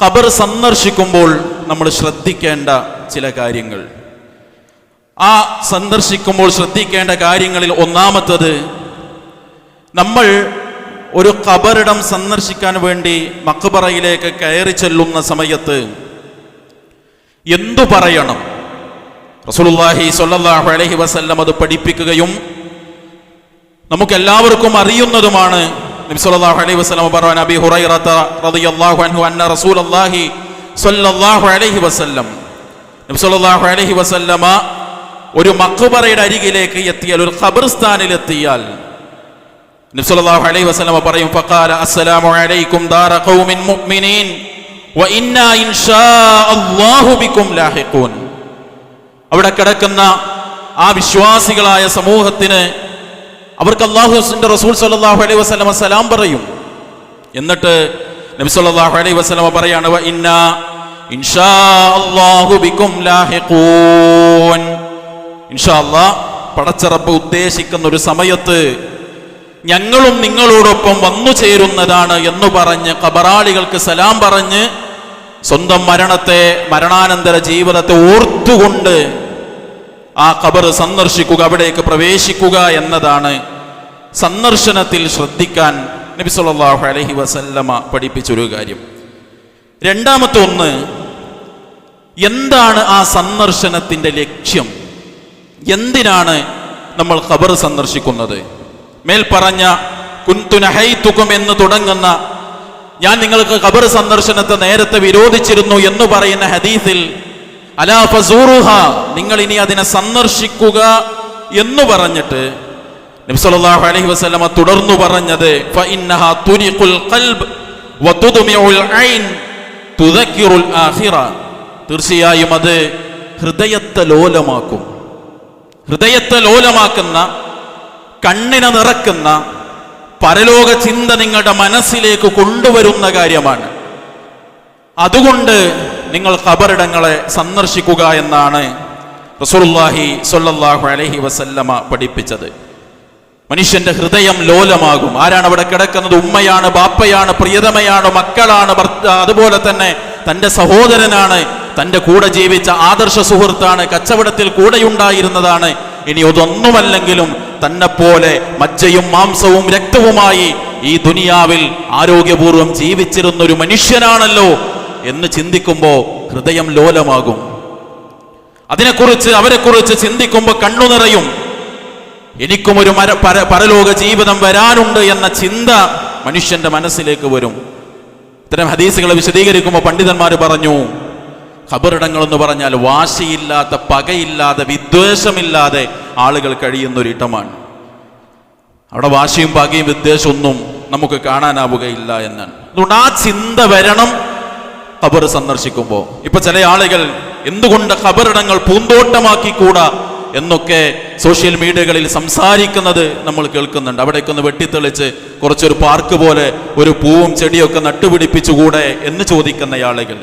ഖബർ സന്ദർശിക്കുമ്പോൾ നമ്മൾ ശ്രദ്ധിക്കേണ്ട ചില കാര്യങ്ങൾ. ആ സന്ദർശിക്കുമ്പോൾ ശ്രദ്ധിക്കേണ്ട കാര്യങ്ങളിൽ ഒന്നാമത്തത് നമ്മൾ ഒരു ഖബറിടം സന്ദർശിക്കാൻ വേണ്ടി മക്ബറയിലേക്ക് കയറി ചെല്ലുന്ന സമയത്ത് എന്തു പറയണം? റസൂലുള്ളാഹി സ്വല്ലല്ലാഹു അലൈഹി വസല്ലം അത് പഠിപ്പിക്കുകയും നമുക്കെല്ലാവർക്കും അറിയുന്നതുമാണ് നബി സല്ലല്ലാഹു അലൈഹി വസല്ലം പറഞ്ഞു നബി ഹുറൈറത റളിയല്ലാഹു അൻഹു അന്ന റസൂലുള്ളാഹി സ്വല്ലല്ലാഹു അലൈഹി വസല്ലം. നബി സല്ലല്ലാഹു അലൈഹി വസല്ലമ ഒരു മക്ബറയുടെ അരികിലേക്ക് എത്തിയാൽ ഒരു ഖബർസ്ഥാനിൽ എത്തിയാൽ നബി സല്ലല്ലാഹു അലൈഹി വസല്ലമ പറയും ഫഖാല അസ്സലാമു അലൈക്കും ദാര ഖൗമിൻ മുഅ്മിനീൻ വഇന്നാ ഇന്നാ ഇൻഷാ അല്ലാഹു ബിക്കും ലാഹിഖൂൻ. അവിടെ കിടക്കുന്ന ആ വിശ്വാസികളായ സമൂഹത്തിന് അവർക്ക് അള്ളാഹുസിന്റെ റസൂൽ സല്ലല്ലാഹു അലൈഹി വസ്ലമ സലാം പറയും. എന്നിട്ട് നബി സല്ലല്ലാഹു അലൈഹി വസ്ലമ പറയാണ് "വ ഇന്നാ ഇൻഷാ അല്ലാഹു ബിക്കും ലാഹിഖൂൻ. ഇൻഷാ അല്ലാഹ് പടച്ചറപ്പ് ഉദ്ദേശിക്കുന്ന ഒരു സമയത്ത് ഞങ്ങളും നിങ്ങളോടൊപ്പം വന്നു ചേരുന്നതാണ് എന്ന് പറഞ്ഞ് കബറാളികൾക്ക് സലാം പറഞ്ഞ് സ്വന്തം മരണത്തെ മരണാനന്തര ജീവിതത്തെ ഓർത്തുകൊണ്ട് ആ ഖബർ സന്ദർശിക്കുക അവിടേക്ക് പ്രവേശിക്കുക എന്നതാണ് സന്ദർശനത്തിൽ ശ്രദ്ധിക്കാൻ നബി സല്ലല്ലാഹു അലൈഹി വസല്ലമ പഠിപ്പിച്ചൊരു കാര്യം. രണ്ടാമത്തെ ഒന്ന് എന്താണ് ആ സന്ദർശനത്തിന്റെ ലക്ഷ്യം? എന്തിനാണ് നമ്മൾ ഖബർ സന്ദർശിക്കുന്നത്? മേൽപ്പറഞ്ഞ പറഞ്ഞ കുന്തുനഹൈത്തുക്കും എന്ന് തുടങ്ങുന്ന ഞാൻ നിങ്ങൾക്ക് ഖബർ സന്ദർശനത്തെ നേരത്തെ വിരോധിച്ചിരുന്നു എന്ന് പറയുന്ന ഹദീസിൽ അലാ നിങ്ങൾ ഇനി അതിനെ സന്ദർശിക്കുക എന്ന് പറഞ്ഞിട്ട് നബി സല്ലല്ലാഹു അലൈഹി വസല്ലമ തുടർന്നു പറഞ്ഞത് തീർച്ചയായും അത് ഹൃദയത്തെ ലോലമാക്കും. ഹൃദയത്തെ ലോലമാക്കുന്ന കണ്ണിനെ നിറക്കുന്ന പരലോക ചിന്ത നിങ്ങളുടെ മനസ്സിലേക്ക് കൊണ്ടുവരുന്ന കാര്യമാണ്. അതുകൊണ്ട് നിങ്ങൾ ഖബറിടങ്ങളെ സന്ദർശിക്കുക എന്നാണ് റസൂലുള്ളാഹി സ്വല്ലല്ലാഹു അലൈഹി വസല്ലമ പഠിപ്പിച്ചത്. മനുഷ്യന്റെ ഹൃദയം ലോലമാകും. ആരാണ് അവിടെ കിടക്കുന്നത്? ഉമ്മയാണ് ബാപ്പയാണ് പ്രിയതമയാണ് മക്കളാണ് അതുപോലെ തന്നെ തന്റെ സഹോദരനാണ് തന്റെ കൂടെ ജീവിച്ച ആദർശ സുഹൃത്താണ് കച്ചവടത്തിൽ കൂടെയുണ്ടായിരുന്നതാണ്. ഇനി അതൊന്നുമല്ലെങ്കിലും തന്നെപ്പോലെ പോലെ മജ്ജയും മാംസവും രക്തവുമായി ഈ ദുനിയാവിൽ ആരോഗ്യപൂർവം ജീവിച്ചിരുന്നൊരു മനുഷ്യനാണല്ലോ എന്ന് ചിന്തിക്കുമ്പോൾ ഹൃദയം ലോലമാകും. അതിനെക്കുറിച്ച് അവരെക്കുറിച്ച് ചിന്തിക്കുമ്പോൾ കണ്ണു നിറയും. എനിക്കും ഒരു മര പര പരലോക ജീവിതം വരാനുണ്ട് എന്ന ചിന്ത മനുഷ്യന്റെ മനസ്സിലേക്ക് വരും. ഇത്തരം ഹദീസുകളെ വിശദീകരിക്കുമ്പോൾ പണ്ഡിതന്മാർ പറഞ്ഞു ഖബറിടങ്ങൾ എന്ന് പറഞ്ഞാൽ വാശിയില്ലാത്ത പകയില്ലാതെ വിദ്വേഷമില്ലാതെ ആളുകൾ കഴിയുന്ന ഒരു ഇടമാണ് അവിടെ വാശിയും പകയും വിദ്വേഷമൊന്നും നമുക്ക് കാണാനാവുകയില്ല എന്നാണ്. അതുകൊണ്ട് ആ ചിന്ത വരണം. ഖബർ സന്ദർശിക്കുമ്പോൾ. ഇപ്പൊ ചില ആളുകൾ എന്തുകൊണ്ട് ഖബറിടങ്ങൾ പൂന്തോട്ടമാക്കിക്കൂടാ എന്നൊക്കെ സോഷ്യൽ മീഡിയകളിൽ സംസാരിക്കുന്നത് നമ്മൾ കേൾക്കുന്നുണ്ട്. അവിടേക്ക് ഒന്ന് വെട്ടിത്തെളിച്ച് കുറച്ചൊരു പാർക്ക് പോലെ ഒരു പൂവും ചെടിയൊക്കെ നട്ടുപിടിപ്പിച്ചുകൂടെ എന്ന് ചോദിക്കുന്ന ആളുകൾ.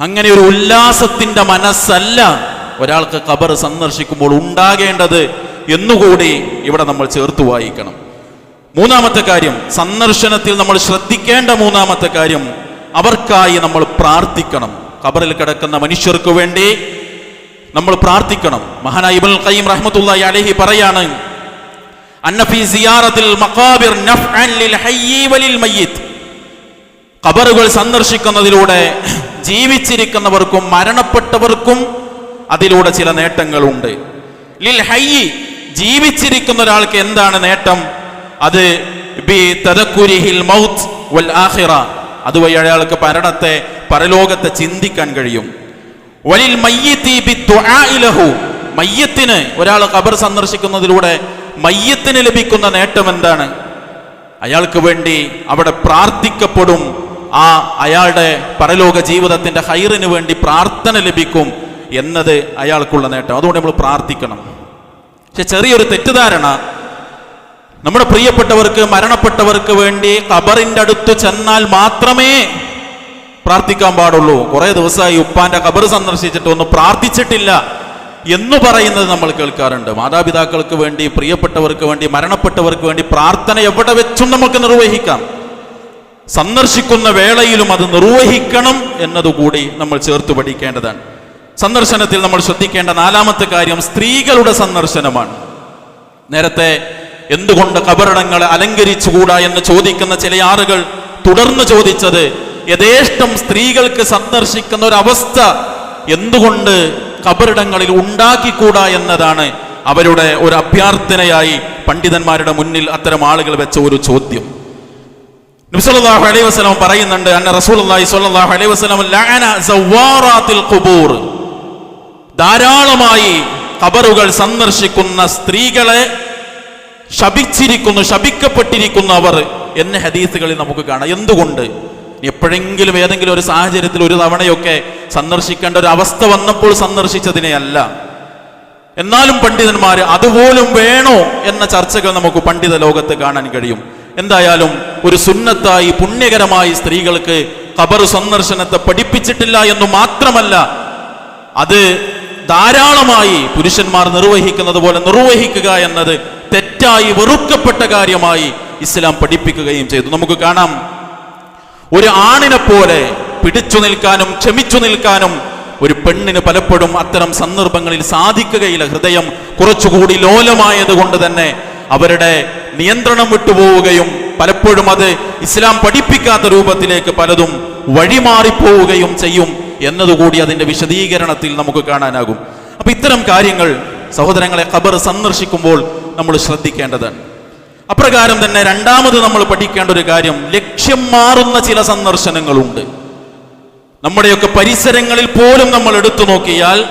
അങ്ങനെ ഒരു ഉല്ലാസത്തിന്റെ മനസ്സല്ല ഒരാൾക്ക് ഖബർ സന്ദർശിക്കുമ്പോൾ ഉണ്ടാകേണ്ടത് എന്നുകൂടി ഇവിടെ നമ്മൾ ചേർത്ത് വായിക്കണം. മൂന്നാമത്തെ കാര്യം സന്ദർശനത്തിൽ നമ്മൾ ശ്രദ്ധിക്കേണ്ട മൂന്നാമത്തെ കാര്യം അവർക്കായി നമ്മൾ പ്രാർത്ഥിക്കണം. ഖബറിൽ കിടക്കുന്ന മനുഷ്യർക്ക് വേണ്ടി നമ്മൾ പ്രാർത്ഥിക്കണം. മഹാനായ ഇബ്നുൽ ഖയ്യിം റഹ്മത്തുള്ളാഹി അലൈഹി പറയാണ് അന്ന ഫീ സിയാറത്തിൽ മഖാബിർ നഫ്അൻ ലിൽ ഖബറുകൾ സന്ദർശിക്കുന്നതിലൂടെ ജീവിച്ചിരിക്കുന്നവർക്കും മരണപ്പെട്ടവർക്കും അതിലൂടെ ചില നേട്ടങ്ങളുണ്ട്. ലിൽ ഹയ്യി ജീവിച്ചിരിക്കുന്ന ഒരാൾക്ക് എന്താണ് നേട്ടം? അത് ബി തദക്കുരിഹിൽ മൗത്ത് വൽ ആഖിറ. അതുവഴി അയാൾക്ക് മരണത്തെ പരലോകത്തെ ചിന്തിക്കാൻ കഴിയും. വലിൽ മയ്യത്തിന് ഒരാൾ ഖബർ സന്ദർശിക്കുന്നതിലൂടെ മയ്യത്തിന് ലഭിക്കുന്ന നേട്ടം എന്താണ്? അയാൾക്ക് വേണ്ടി അവിടെ പ്രാർത്ഥിക്കപ്പെടും. ആ അയാളുടെ പരലോക ജീവിതത്തിന്റെ ഹൈറിന് വേണ്ടി പ്രാർത്ഥന ലഭിക്കും എന്നത് അയാൾക്കുള്ള നേട്ടം. അതുകൊണ്ട് നമ്മൾ പ്രാർത്ഥിക്കണം. പക്ഷെ ചെറിയൊരു തെറ്റിദ്ധാരണ നമ്മുടെ പ്രിയപ്പെട്ടവർക്ക് മരണപ്പെട്ടവർക്ക് വേണ്ടി ഖബറിന്റെ അടുത്ത് ചെന്നാൽ മാത്രമേ പ്രാർത്ഥിക്കാൻ പാടുള്ളൂ. കുറെ ദിവസമായി ഉപ്പാന്റെ ഖബർ സന്ദർശിച്ചിട്ട് ഒന്നും പ്രാർത്ഥിച്ചിട്ടില്ല എന്ന് പറയുന്നത് നമ്മൾ കേൾക്കാറുണ്ട്. മാതാപിതാക്കൾക്ക് വേണ്ടി പ്രിയപ്പെട്ടവർക്ക് വേണ്ടി മരണപ്പെട്ടവർക്ക് വേണ്ടി പ്രാർത്ഥന എവിടെ വെച്ചും നമുക്ക് നിർവഹിക്കാം. സന്ദർശിക്കുന്ന വേളയിലും അത് നിർവഹിക്കണം എന്നതുകൂടി നമ്മൾ ചേർത്ത് പഠിക്കേണ്ടതാണ്. സന്ദർശനത്തിൽ നമ്മൾ ശ്രദ്ധിക്കേണ്ട നാലാമത്തെ കാര്യം സ്ത്രീകളുടെ സന്ദർശനമാണ്. നേരത്തെ എന്തുകൊണ്ട് കബറിടങ്ങളെ അലങ്കരിച്ചുകൂടാ എന്ന് ചോദിക്കുന്ന ചില ആളുകൾ തുടർന്ന് ചോദിച്ചത് യഥേഷ്ടം സ്ത്രീകൾക്ക് സന്ദർശിക്കുന്ന ഒരു അവസ്ഥ എന്തുകൊണ്ട് കബറിടങ്ങളിൽ ഉണ്ടാക്കിക്കൂടാ എന്നതാണ്? അവരുടെ ഒരു അഭ്യർത്ഥനയായി പണ്ഡിതന്മാരുടെ മുന്നിൽ അത്തരം ആളുകൾ വെച്ച ഒരു ചോദ്യം. നബിസല്ലല്ലാഹു അലൈഹി വസല്ലം പറയുന്നുണ്ട് അന്ന റസൂലുള്ളാഹി സ്വല്ലല്ലാഹു അലൈഹി വസല്ലം ലഅന സവാറാത്തിൽ ഖുബൂർ. ധാരാളമായി കബറുകൾ സന്ദർശിക്കുന്ന സ്ത്രീകളെ ശപിച്ചിരിക്കുന്നു ശപിക്കപ്പെട്ടിരിക്കുന്നു അവർ. എന്ന ഹദീസുകളിൽ നമുക്ക് കാണാം. എന്തുകൊണ്ട്? എപ്പോഴെങ്കിലും ഏതെങ്കിലും ഒരു സാഹചര്യത്തിൽ ഒരു തവണയൊക്കെ സന്ദർശിക്കേണ്ട ഒരു അവസ്ഥ വന്നപ്പോൾ സന്ദർശിച്ചതിനെയല്ല എന്നാലും പണ്ഡിതന്മാർ അതുപോലും വേണോ എന്ന ചർച്ചകൾ നമുക്ക് പണ്ഡിത ലോകത്ത് കാണാൻ കഴിയും. എന്തായാലും ഒരു സുന്നത്തായി പുണ്യകരമായി സ്ത്രീകൾക്ക് ഖബർ സന്ദർശനത്തെ പഠിപ്പിച്ചിട്ടില്ല എന്ന് മാത്രമല്ല അത് ധാരാളമായി പുരുഷന്മാർ നിർവഹിക്കുന്നത് പോലെ നിർവഹിക്കുക എന്നത് തെറ്റായി വെറുക്കപ്പെട്ട കാര്യമായി ഇസ്ലാം പഠിപ്പിക്കുകയും ചെയ്തു. നമുക്ക് കാണാം. ഒരു ആണിനെ പോലെ പിടിച്ചു നിൽക്കാനും ക്ഷമിച്ചു നിൽക്കാനും ഒരു പെണ്ണിന് പലപ്പോഴും അത്തരം സന്ദർഭങ്ങളിൽ സാധിക്കുകയില്ല. ഹൃദയം കുറച്ചുകൂടി ലോലമായത് കൊണ്ട് തന്നെ അവരുടെ നിയന്ത്രണം വിട്ടുപോവുകയും പലപ്പോഴും അത് ഇസ്ലാം പഠിപ്പിക്കാത്ത രൂപത്തിലേക്ക് പലതും വഴിമാറിപ്പോവുകയും ചെയ്യും എന്നതുകൂടി അതിന്റെ വിശദീകരണത്തിൽ നമുക്ക് കാണാനാകും. അപ്പൊ ഇത്തരം കാര്യങ്ങൾ സഹോദരങ്ങളെ ഖബർ സന്ദർശിക്കുമ്പോൾ നമ്മൾ ശ്രദ്ധിക്കേണ്ടതാണ് അപ്രകാരം തന്നെ രണ്ടാമത് നമ്മൾ പഠിക്കേണ്ട ഒരു കാര്യം ലക്ഷ്യം മാറുന്ന ചില സന്ദർശനങ്ങളുണ്ട്. നമ്മുടെയൊക്കെ പരിസരങ്ങളിൽ പോലും നമ്മൾ എടുത്തു നോക്കിയാൽ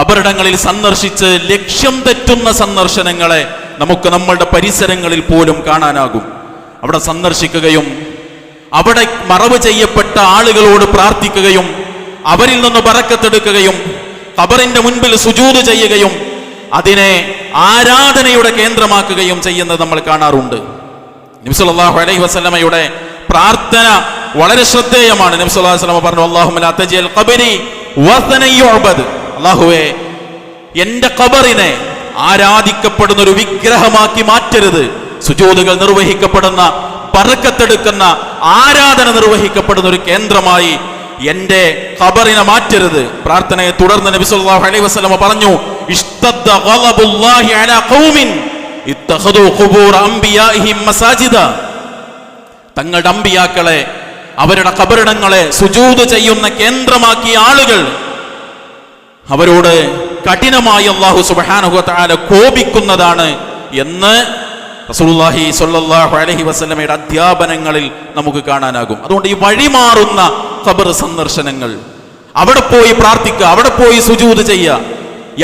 കബറിടങ്ങളിൽ സന്ദർശിച്ച് ലക്ഷ്യം തെറ്റുന്ന സന്ദർശനങ്ങളെ നമുക്ക് നമ്മളുടെ പരിസരങ്ങളിൽ പോലും കാണാനാകും. അവിടെ സന്ദർശിക്കുകയും അവിടെ മറവ് ചെയ്യപ്പെട്ട ആളുകളോട് പ്രാർത്ഥിക്കുകയും അവരിൽ നിന്ന് പറക്കത്തെടുക്കുകയും കബറിന്റെ മുൻപിൽ സുജൂത് ചെയ്യുകയും അതിനെ ആരാധനയുടെ കേന്ദ്രമാക്കുകയും ചെയ്യുന്നത് നമ്മൾ കാണാറുണ്ട്. നബ്സല്ലാഹു അലൈഹി വസ്ലമയുടെ പ്രാർത്ഥന വളരെ ശ്രദ്ധേയമാണ്. നബ്സല്ലാഹു വസ്ലമ പറഞ്ഞു അള്ളാഹുബരി അള്ളാഹുവേ എന്റെ കബറിനെ ആരാധിക്കപ്പെടുന്ന ഒരു വിഗ്രഹമാക്കി മാറ്റരുത്. സുജോതുകൾ നിർവഹിക്കപ്പെടുന്ന പറക്കത്തെടുക്കുന്ന ആരാധന നിർവഹിക്കപ്പെടുന്ന ഒരു കേന്ദ്രമായി എന്റെ ഖബറിനെ മാറ്റരുത്. പ്രാർത്ഥനയെ തുടർന്ന് നബി സല്ലല്ലാഹു അലൈഹി വസല്ലമ പറഞ്ഞു ഇഷ്തദ്ദ ഗളബുല്ലാഹി അലാ ഖൗമിൻ ഇത്തഖദു ഖുബൂർ അംബിയാഇഹിം മസാജിദ. തങ്ങളുടെ അമ്പിയാക്കളെ അവരുടെ കബറിടങ്ങളെ സുജൂദ് ചെയ്യുന്ന കേന്ദ്രമാക്കിയ ആളുകൾ അവരോട് കഠിനമായി അള്ളാഹു തആല കോപിക്കുന്നതാണ് എന്ന് റസൂലുള്ളാഹി സ്വല്ലല്ലാഹു അലൈഹി വസല്ലമയുടെ അധ്യാപനങ്ങളിൽ നമുക്ക് കാണാനാകും. അതുകൊണ്ട് ഈ വഴിമാറുന്ന ഖബർ സന്ദർശനങ്ങൾ. അവിടെ പോയി പ്രാർത്ഥിക്കുക അവിടെ പോയി സുജൂത് ചെയ്യുക.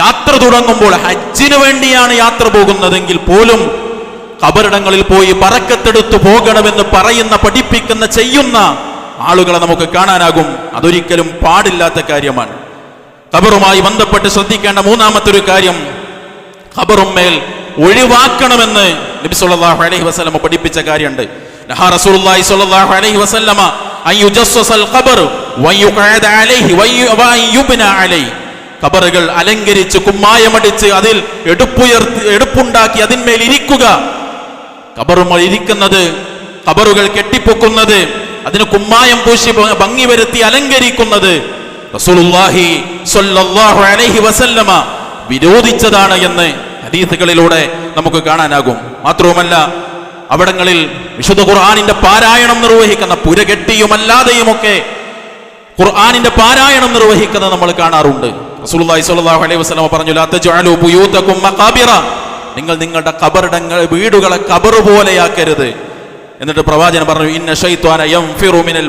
യാത്ര തുടങ്ങുമ്പോൾ ഹജ്ജിന് വേണ്ടിയാണ് യാത്ര പോകുന്നതെങ്കിൽ പോലും ഖബറിടങ്ങളിൽ പോയി പറക്കത്തെടുത്തു പോകണമെന്ന് പറയുന്ന പഠിപ്പിക്കുന്ന ചെയ്യുന്ന ആളുകളെ നമുക്ക് കാണാനാകും. അതൊരിക്കലും പാടില്ലാത്ത കാര്യമാണ്. ഖബറുമായി ബന്ധപ്പെട്ട് ശ്രദ്ധിക്കേണ്ട മൂന്നാമത്തെ ഒരു കാര്യം ഖബറുമേൽ ഒഴിവാക്കണമെന്ന് നബി സല്ലല്ലാഹു അലൈഹി വസല്ലമ പഠിപ്പിച്ച കാര്യമുണ്ട്. നഹാ റസൂലുള്ളാഹി സ്വല്ലല്ലാഹു അലൈഹി വസല്ലമ ഖബറുകൾ അലങ്കരിച്ച് കുമ്മായമടിച്ച് അതിൽ എടുപ്പുയർത്തി എടുപ്പുണ്ടാക്കി അതിന്മേൽ ഇരിക്കുക. കബറുമ ഇരിക്കുന്നത് കബറുകൾ കെട്ടിപ്പൊക്കുന്നത് അതിന് കുമ്മായം പൂശി ഭംഗി വരുത്തി അലങ്കരിക്കുന്നത്. റസൂലുള്ളാഹി സ്വല്ലല്ലാഹു അലൈഹി വസല്ലമ വിരോധിച്ചതാണ് എന്ന് ഹദീസുകളിലൂടെ നമുക്ക് കാണാനാകും. മാത്രവുമല്ല അവിടങ്ങളിൽ വിശുദ്ധ ഖുർആാനിന്റെ പാരായണം നിർവഹിക്കുന്ന പുരകെട്ടിയുമല്ലാതെയുമൊക്കെ ഖുർആാനിന്റെ പാരായണം നിർവഹിക്കുന്നത് നമ്മൾ കാണാറുണ്ട്. റസൂലുള്ളാഹി സ്വല്ലല്ലാഹു അലൈഹി വസല്ലം പറഞ്ഞു മഖാബിറ. നിങ്ങൾ നിങ്ങളുടെ കബറിടങ്ങൾ വീടുകളെ കബർ പോലെയാക്കരുത്. എന്നിട്ട് പ്രവാചകൻ പറഞ്ഞു ഇന്ന യംഫിറു മിനൽ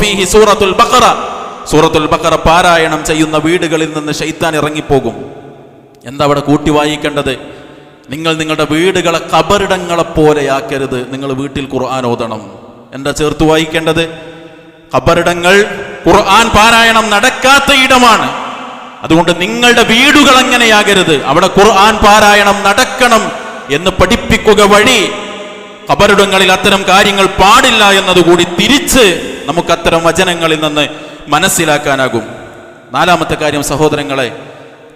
ഫീഹി സൂറത്തുൽ ബഖറ. സൂറത്തുൽ ബഖറ പാരായണം ചെയ്യുന്ന വീടുകളിൽ നിന്ന് ഷൈത്താൻ ഇറങ്ങിപ്പോകും. എന്താ അവിടെ കൂട്ടി വായിക്കേണ്ടത്? നിങ്ങൾ നിങ്ങളുടെ വീടുകളെ കബറിടങ്ങളെ പോലെയാക്കരുത്. നിങ്ങൾ വീട്ടിൽ ഖുർആൻ ഓതണം. എന്താ ചേർത്ത് വായിക്കേണ്ടത്? കബറിടങ്ങൾ ഖുർആൻ പാരായണം നടക്കാത്ത ഇടമാണ്. അതുകൊണ്ട് നിങ്ങളുടെ വീടുകൾ അങ്ങനെയാകരുത്. അവിടെ ഖുർആൻ പാരായണം നടക്കണം എന്ന് പഠിപ്പിക്കുക വഴി കബറിടങ്ങളിൽ അത്തരം കാര്യങ്ങൾ പാടില്ല എന്നതുകൂടി തിരിച്ച് നമുക്ക് അത്തരം വചനങ്ങളിൽ നിന്ന് മനസ്സിലാക്കാനാകും. നാലാമത്തെ കാര്യം സഹോദരങ്ങളെ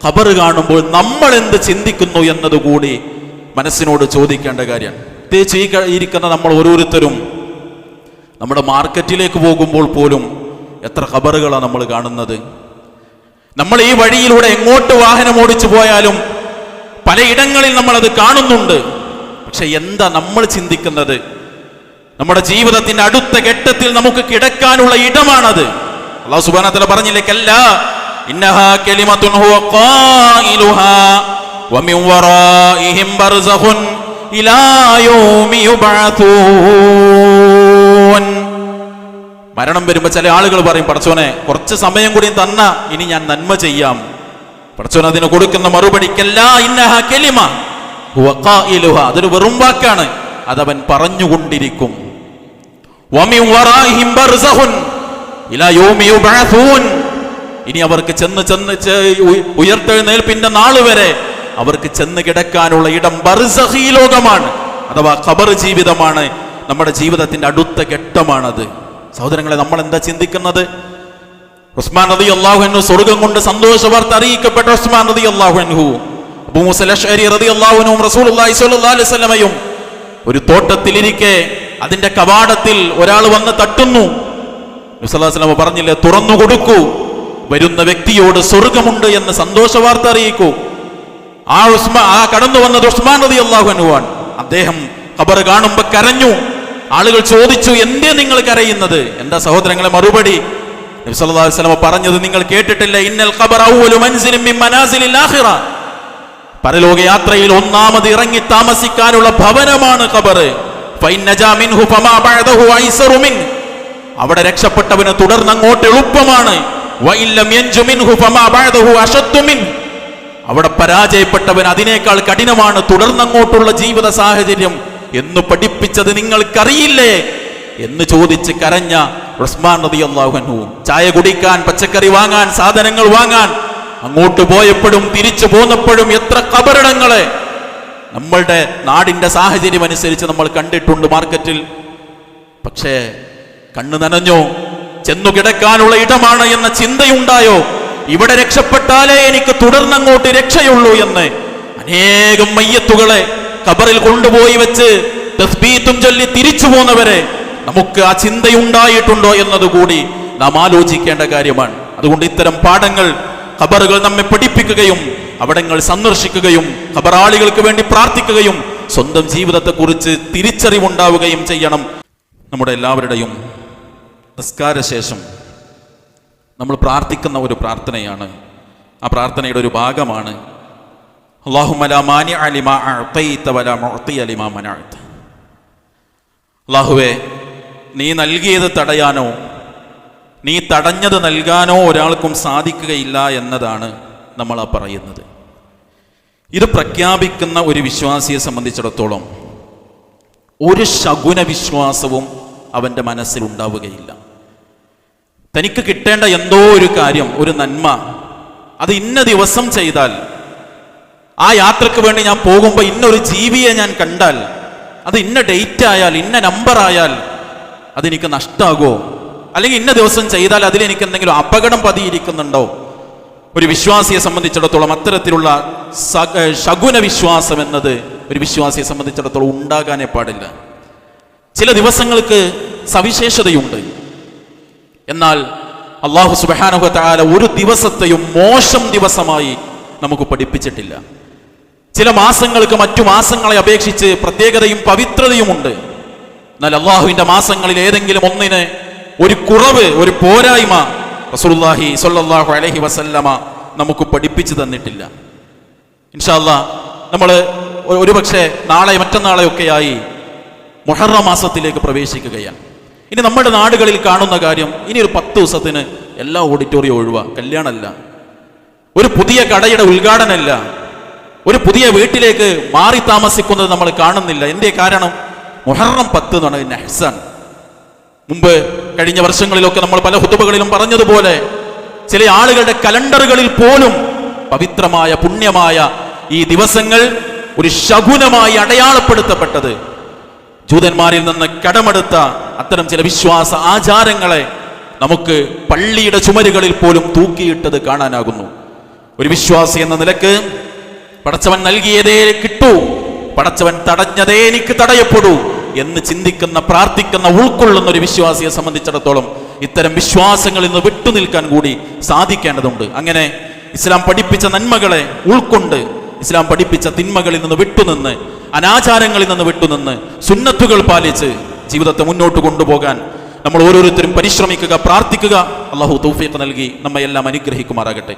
ഖബർ കാണുമ്പോൾ നമ്മൾ എന്ത് ചിന്തിക്കുന്നു എന്നതുകൂടി മനസ്സിനോട് ചോദിക്കേണ്ട കാര്യമാണ് പ്രത്യേകിച്ച് ഈ ഇരിക്കുന്ന നമ്മൾ ഓരോരുത്തരും നമ്മുടെ മാർക്കറ്റിലേക്ക് പോകുമ്പോൾ പോലും എത്ര ഖബറുകളാണ് നമ്മൾ കാണുന്നത്. നമ്മൾ ഈ വഴിയിലൂടെ എങ്ങോട്ട് വാഹനം ഓടിച്ചു പോയാലും പലയിടങ്ങളിൽ നമ്മൾ അത് കാണുന്നുണ്ട്. പക്ഷെ എന്താ നമ്മൾ ചിന്തിക്കുന്നത്? നമ്മുടെ ജീവിതത്തിന്റെ അടുത്ത ഘട്ടത്തിൽ നമുക്ക് കിടക്കാനുള്ള ഇടമാണത്. അള്ളാഹു സുബാനത്തല പറഞ്ഞില്ലേ കല്ല كلمة هو قائلها ومن ورائهم വറാഇഹിം ബർസഖുൻ ഇലാ يبعثون. മരണം വരുമ്പോൾ ചില ആളുകൾ പറയും പടച്ചോനെ കുറച്ച് സമയം കൂടി തന്ന ഇനി ഞാൻ നന്മ ചെയ്യാം. പടച്ചോൻ അതിന് കൊടുക്കുന്ന മറുപടിക്കല്ല ഇന്നഹ കെലിമ. അതൊരു വെറും വാക്കാണ്. അതവൻ പറഞ്ഞുകൊണ്ടിരിക്കും. വമിൻ ഇനി അവർക്ക് ചെന്ന് ചെന്ന് ഉയർത്തെഴുന്നേൽപ്പിന്റെ നാൾ വരെ അവർക്ക് ചെന്ന് കിടക്കാനുള്ള ഇടം ബർസഖി ലോകമാണ് അഥവാ ഖബർ ജീവിതമാണ് നമ്മുടെ ജീവിതത്തിന്റെ അടുത്ത ഘട്ടമാണത്. സഹോദരങ്ങളെ നമ്മൾ എന്താ ചിന്തിക്കുന്നത്? ഉസ്മാൻ നദി അള്ളാഹുഹു സ്വർഗം കൊണ്ട് സന്തോഷ വാർത്ത അറിയിക്കപ്പെട്ട ഉസ്മാൻ നദി അള്ളാഹുഹു അള്ളാഹുനും അലൈഹി വസല്ലമയും ഒരു തോട്ടത്തിലിരിക്കെ അതിന്റെ കവാടത്തിൽ ഒരാൾ വന്ന് തട്ടുന്നു. പറഞ്ഞില്ലേ തുറന്നു കൊടുക്കൂ വരുന്ന വ്യക്തിയോട് സ്വർഗമുണ്ട് എന്ന് സന്തോഷ വാർത്ത അറിയിക്കൂ. ആ ഉസ്മാ ആ കടന്നു വന്നത് ഉസ്മാൻ റതി അള്ളാഹുനുവാൻ അദ്ദേഹം ഖബർ കാണുമ്പോ കരഞ്ഞു. ആളുകൾ ചോദിച്ചു എന്തേ നിങ്ങൾ കരയുന്നത്? എന്താ സഹോദരങ്ങളെ മറുപടി. നബി സല്ലല്ലാഹു അലൈഹി പറഞ്ഞത് നിങ്ങൾ കേട്ടിട്ടില്ല. ഇന്നൽ ഖബർ മിൻ പരലോക യാത്രയിൽ ഒന്നാമത് ഇറങ്ങി താമസിക്കാനുള്ള ഭവനമാണ് ഖബർ. അവിടെ രക്ഷപ്പെട്ടവന് തുടർന്ന് അങ്ങോട്ട് എളുപ്പമാണ്. അവിടെ പരാജയപ്പെട്ടവൻ അതിനേക്കാൾ കഠിനമാണ് തുടർന്നങ്ങോട്ടുള്ള ജീവിത സാഹചര്യം. എന്ന് പഠിപ്പിച്ചത് നിങ്ങൾക്കറിയില്ലേ? എന്ന് ചോദിച്ച് കരഞ്ഞ ഉസ്മാൻ നദി അള്ളാഹുഹു ചായ കുടിക്കാൻ പച്ചക്കറി വാങ്ങാൻ സാധനങ്ങൾ വാങ്ങാൻ അങ്ങോട്ട് പോയപ്പോഴും തിരിച്ചു പോന്നപ്പോഴും എത്ര കബറിടങ്ങളെ. നമ്മളുടെ നാടിന്റെ സാഹചര്യം അനുസരിച്ച് നമ്മൾ കണ്ടിട്ടുണ്ട് മാർക്കറ്റിൽ. പക്ഷേ കണ്ണു നനഞ്ഞോ? ചെന്നു കിടക്കാനുള്ള ഇടമാണ് എന്ന ചിന്തയുണ്ടായോ? ഇവിടെ രക്ഷപ്പെട്ടാലേ എനിക്ക് തുടർന്നങ്ങോട്ട് രക്ഷയുള്ളൂ എന്ന്. അനേകം മയ്യത്തുകളെ കബറിൽ കൊണ്ടുപോയി വെച്ച് തസ്ബീത്തും ചൊല്ലി തിരിച്ചു പോന്നവരെ നമുക്ക് ആ ചിന്തയുണ്ടായിട്ടുണ്ടോ എന്നതുകൂടി നാം ആലോചിക്കേണ്ട കാര്യമാണ്. അതുകൊണ്ട് ഇത്തരം പാഠങ്ങൾ ഖബറുകൾ നമ്മെ പഠിപ്പിക്കുകയും അവിടങ്ങൾ സന്ദർശിക്കുകയും ഖബറാളികൾക്ക് വേണ്ടി പ്രാർത്ഥിക്കുകയും സ്വന്തം ജീവിതത്തെക്കുറിച്ച് തിരിച്ചറിവുണ്ടാവുകയും ചെയ്യണം. നമ്മുടെ എല്ലാവരുടെയും നിസ്കാരശേഷം നമ്മൾ പ്രാർത്ഥിക്കുന്ന ഒരു പ്രാർത്ഥനയാണ്. ആ പ്രാർത്ഥനയുടെ ഒരു ഭാഗമാണ്. അള്ളാഹുവെ നീ നൽകിയത് തടയാനോ നീ തടഞ്ഞത് നൽകാനോ ഒരാൾക്കും സാധിക്കുകയില്ല എന്നതാണ് നമ്മൾ ആ പറയുന്നത്. ഇത് പ്രഖ്യാപിക്കുന്ന ഒരു വിശ്വാസിയെ സംബന്ധിച്ചിടത്തോളം ഒരു ശകുന വിശ്വാസവും അവന്റെ മനസ്സിൽ ഉണ്ടാവുകയില്ല തനിക്ക് കിട്ടേണ്ട എന്തോ ഒരു കാര്യം ഒരു നന്മ അത് ഇന്ന ദിവസം ചെയ്താൽ ആ യാത്രയ്ക്ക് വേണ്ടി ഞാൻ പോകുമ്പോൾ ഇന്നൊരു ജീവിയെ ഞാൻ കണ്ടാൽ അത് ഇന്ന ഡേറ്റ് ആയാൽ ഇന്ന നമ്പർ ആയാൽ അതെനിക്ക് നഷ്ടാകോ? അല്ലെങ്കിൽ ഇന്ന ദിവസം ചെയ്താൽ അതിലെനിക്ക് എന്തെങ്കിലും അപകടം പതിയിരിക്കുന്നുണ്ടോ? ഒരു വിശ്വാസിയെ സംബന്ധിച്ചിടത്തോളം അത്തരത്തിലുള്ള ശകുന വിശ്വാസം എന്നത് ഒരു വിശ്വാസിയെ സംബന്ധിച്ചിടത്തോളം ഉണ്ടാകാനേ പാടില്ല. ചില ദിവസങ്ങൾക്ക് സവിശേഷതയുണ്ട്. എന്നാൽ അള്ളാഹു സുബാനുഹത്താല ഒരു ദിവസത്തെയും മോശം ദിവസമായി നമുക്ക് പഠിപ്പിച്ചിട്ടില്ല. ചില മാസങ്ങൾക്ക് മറ്റു മാസങ്ങളെ അപേക്ഷിച്ച് പ്രത്യേകതയും പവിത്രതയുമുണ്ട് എന്നാൽ അള്ളാഹുവിന്റെ മാസങ്ങളിൽ ഏതെങ്കിലും ഒന്നിന് ഒരു കുറവ് ഒരു പോരായ്മ റസൂലുള്ളാഹി സ്വല്ലല്ലാഹു അലൈഹി വസല്ലമ നമുക്ക് പഠിപ്പിച്ചു തന്നിട്ടില്ല. ഇൻഷാല്ല നമ്മൾ ഒരുപക്ഷെ നാളെ മറ്റന്നാളെയൊക്കെയായി മൊഹറ മാസത്തിലേക്ക് പ്രവേശിക്കുകയാണ്. ഇനി നമ്മുടെ നാടുകളിൽ കാണുന്ന കാര്യം ഇനി ഒരു പത്ത് ദിവസത്തിന് എല്ലാ ഓഡിറ്റോറിയം ഒഴിവാ. കല്യാണമല്ല. ഒരു പുതിയ കടയുടെ ഉദ്ഘാടനമല്ല. ഒരു പുതിയ വീട്ടിലേക്ക് മാറി താമസിക്കുന്നത് നമ്മൾ കാണുന്നില്ല. എന്തേ കാരണം? മുഹറം പത്ത് എന്ന് പറയുന്നത് നെഹ്സാൻ മുമ്പ് കഴിഞ്ഞ വർഷങ്ങളിലൊക്കെ നമ്മൾ പല ഹുതുബകളിലും പറഞ്ഞതുപോലെ ചില ആളുകളുടെ കലണ്ടറുകളിൽ പോലും പവിത്രമായ പുണ്യമായ ഈ ദിവസങ്ങൾ ഒരു ശകുനമായി അടയാളപ്പെടുത്തപ്പെട്ടത്. ജൂതന്മാരിൽ നിന്ന് കടമെടുത്ത അത്തരം ചില വിശ്വാസ ആചാരങ്ങളെ നമുക്ക് പള്ളിയുടെ ചുമരുകളിൽ പോലും തൂക്കിയിട്ടത് കാണാനാകുന്നു. ഒരു വിശ്വാസി എന്ന നിലയ്ക്ക് പടച്ചവൻ നൽകിയതേ കിട്ടൂ പടച്ചവൻ തടഞ്ഞതേ എനിക്ക് തടയപ്പെടൂ എന്ന് ചിന്തിക്കുന്ന പ്രാർത്ഥിക്കുന്ന ഉൾക്കൊള്ളുന്ന ഒരു വിശ്വാസിയെ സംബന്ധിച്ചിടത്തോളം ഇത്തരം വിശ്വാസങ്ങളിൽ നിന്ന് വിട്ടുനിൽക്കാൻ കൂടി സാധിക്കേണ്ടതുണ്ട്. അങ്ങനെ ഇസ്ലാം പഠിപ്പിച്ച നന്മകളെ ഉൾക്കൊണ്ട് ഇസ്ലാം പഠിപ്പിച്ച തിന്മകളിൽ നിന്ന് വിട്ടുനിന്ന് അനാചാരങ്ങളിൽ നിന്ന് വിട്ടുനിന്ന് സുന്നത്തുകൾ പാലിച്ച് ജീവിതത്തെ മുന്നോട്ട് കൊണ്ടുപോകാൻ നമ്മൾ ഓരോരുത്തരും പരിശ്രമിക്കുക പ്രാർത്ഥിക്കുക. അള്ളാഹു തൗഫീഖ് നൽകി നമ്മയെല്ലാം അനുഗ്രഹിക്കുമാറാകട്ടെ.